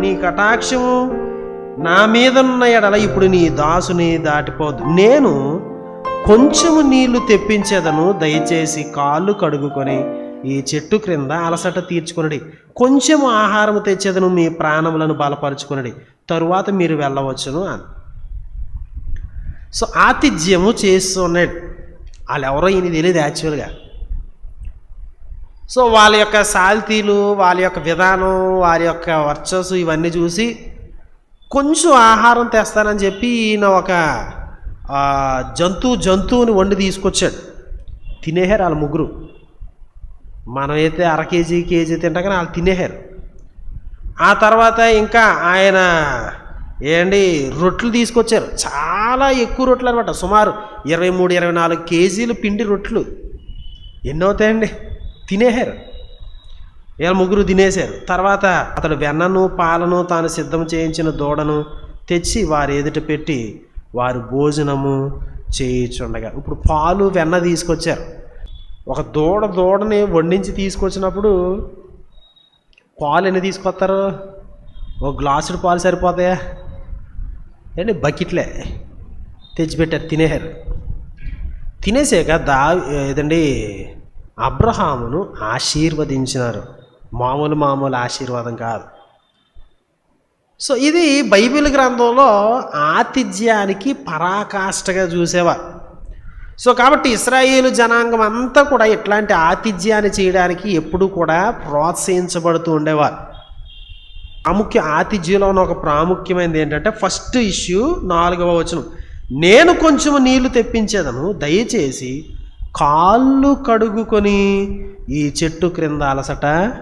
నీ కటాక్షము నా మీదన్న ఎడల ఇప్పుడు నీ దాసుని దాటిపోదు. నేను కొంచెము నీళ్ళు తెప్పించేదను దయచేసి కాళ్ళు కడుగుకొని ఈ చెట్టు క్రింద అలసట తీర్చుకునడి. కొంచెము ఆహారం తెచ్చేదను మీ ప్రాణములను బలపరుచుకునడి. తరువాత మీరు వెళ్ళవచ్చును అని. సో ఆతిథ్యము చేస్తున్నాడు వాళ్ళు ఎవరో ఈయన తెలియదు యాక్చువల్గా సో వాళ్ళ యొక్క సాల్తీలు వాళ్ళ యొక్క విధానం వారి యొక్క వర్చస్సు ఇవన్నీ చూసి కొంచెం ఆహారం తెస్తానని చెప్పి ఈయన ఒక జంతువు జంతువుని వండి తీసుకొచ్చాడు. తినేహారు వాళ్ళ ముగ్గురు. మనమైతే అర కేజీ కేజీ తింటాం కానీ వాళ్ళు తినేహారు. ఆ తర్వాత ఇంకా ఆయన ఏంటి రొట్లు తీసుకొచ్చారు. చాలా ఎక్కువ రొట్లు అనమాట సుమారు ఇరవై మూడు ఇరవై నాలుగు కేజీలు పిండి రొట్లు ఎన్నవుతాయండి తినేశారు. వీళ్ళ ముగ్గురు తినేశారు. తర్వాత అతడు వెన్నను పాలను తాను సిద్ధం చేయించిన దూడను తెచ్చి వారి ఎదుట పెట్టి వారు భోజనము చేయించుండగా. ఇప్పుడు పాలు వెన్న తీసుకొచ్చారు. ఒక దూడ దూడని వండించి తీసుకొచ్చినప్పుడు పాలు ఎన్ని తీసుకొస్తారు? ఒక గ్లాసుడు పాలు సరిపోతాయా? ఏంటి బకెట్లే? తెచ్చిపెట్టారు తినేశారు. తినేసాక దా ఏదండి అబ్రహామును ఆశీర్వదించినారు. మామూలు మామూలు ఆశీర్వాదం కాదు. సో ఇది బైబిల్ గ్రంథంలో ఆతిథ్యానికి పరాకాష్ఠగా చూసేవారు. సో కాబట్టి ఇస్రాయేలు జనాంగం అంతా కూడా ఇట్లాంటి ఆతిథ్యాన్ని చేయడానికి ఎప్పుడూ కూడా ప్రోత్సహించబడుతూ ఉండేవారు. ప్రాముఖ్య ఆతిథ్యంలో ఉన్న ఒక ప్రాముఖ్యమైనది ఏంటంటే ఫస్ట్ ఇష్యూ నాలుగవ వచనం. నేను కొంచెం నీళ్ళు తెప్పించేదను దయచేసి కాళ్ళు కడుగుకొని ఈ చెట్టు క్రింద అలసట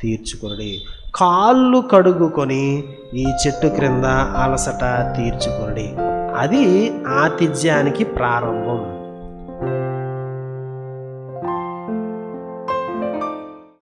తీర్చుకొని కాళ్ళు కడుగుకొని ఈ చెట్టు క్రింద అలసట తీర్చుకొనడి. అది ఆతిథ్యానికి ప్రారంభం.